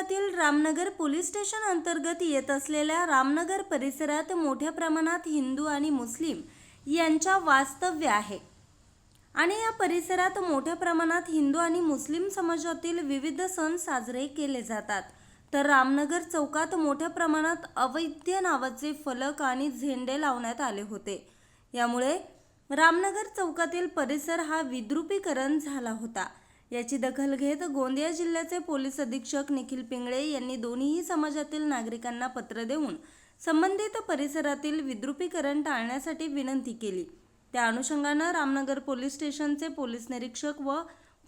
शहरातील Ramnagar police station अंतर्गत येत असलेल्या रामनगर परिसरात मोठ्या प्रमाणात हिंदू आणि मुस्लिम यांच्या वास्तव्य आहे. आणि या परिसरात मोठ्या प्रमाणात हिंदू आणि मुस्लिम समाजातील विविध सण साजरे केले जातात. तर रामनगर चौकात मोठ्या प्रमाणात अवैध नावाचे फलक आणि झेंडे लावण्यात आले होते. यामुळे रामनगर चौकातील परिसर हा विद्रुपीकरण झाला होता. याची दखल घेत गोंदिया जिल्ह्याचे पोलीस अधीक्षक निखिल पिंगळे यांनी दोन्हीही समाजातील नागरिकांना पत्र देऊन संबंधित परिसरातील विद्रुपीकरण टाळण्यासाठी विनंती केली. त्या अनुषंगानं रामनगर पोलीस स्टेशनचे पोलीस निरीक्षक व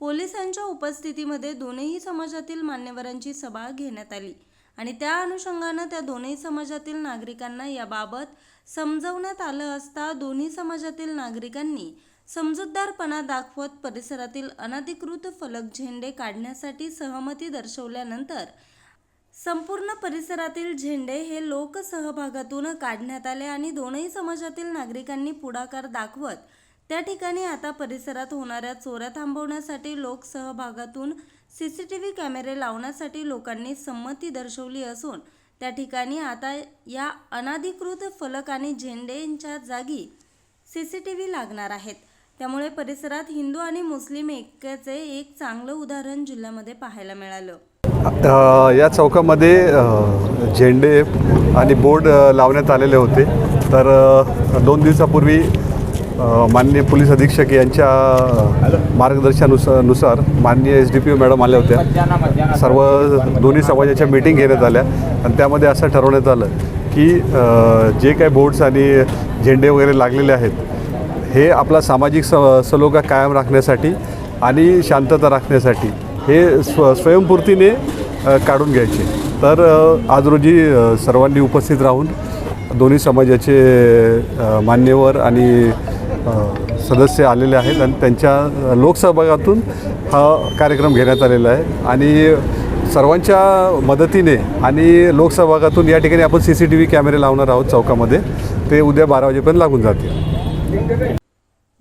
पोलिसांच्या उपस्थितीमध्ये दोन्ही समाजातील मान्यवरांची सभा घेण्यात आली आणि त्या अनुषंगानं त्या दोन्ही समाजातील नागरिकांना याबाबत समजवण्यात आलं असता दोन्ही समाजातील नागरिकांनी समजूतदारपणा दाखवत परिसरातील अनधिकृत फलक झेंडे काढण्यासाठी सहमती दर्शवल्यानंतर संपूर्ण परिसरातील झेंडे हे लोकसहभागातून काढण्यात आले आणि दोनही समाजातील नागरिकांनी पुढाकार दाखवत त्या ठिकाणी आता परिसरात होणाऱ्या चोऱ्या थांबवण्यासाठी लोकसहभागातून सी सी टी व्ही कॅमेरे लावण्यासाठी लोकांनी संमती दर्शवली असून त्या ठिकाणी आता या अनाधिकृत फलक आणि झेंडेंच्या जागी सी सी टी व्ही लागणार आहेत. त्यामुळे परिसरात हिंदू आणि मुस्लिम ऐक्याचे एक चांगलं उदाहरण जिल्ह्यामध्ये पाहायला मिळालं. या चौकामध्ये झेंडे आणि बोर्ड लावण्यात आलेले होते. तर दोन दिवसापूर्वी माननीय पोलीस अधीक्षक यांच्या मार्गदर्शनानुसार नुसार माननीय एस डी पी मॅडम आल्या होत्या. सर्व दोन्ही समाजाच्या मीटिंग घेण्यात आल्या. आणि त्यामध्ये असं ठरवण्यात आलं की जे काही बोर्ड्स आणि झेंडे वगैरे लागलेले आहेत हे आपला सामाजिक स सलोखा कायम राखण्यासाठी आणि शांतता राखण्यासाठी हे स्व स्वयंपूर्तीने काढून घ्यायचे. तर आज रोजी सर्वांनी उपस्थित राहून दोन्ही समाजाचे मान्यवर आणि सदस्य आलेले आहेत आणि त्यांच्या लोकसहभागातून हा कार्यक्रम घेण्यात आलेला आहे. आणि सर्वांच्या मदतीने आणि लोकसहभागातून या ठिकाणी आपण सी सी टी व्ही कॅमेरे लावणार आहोत चौकामध्ये. ते उद्या बारा वाजेपर्यंत लागून जातील.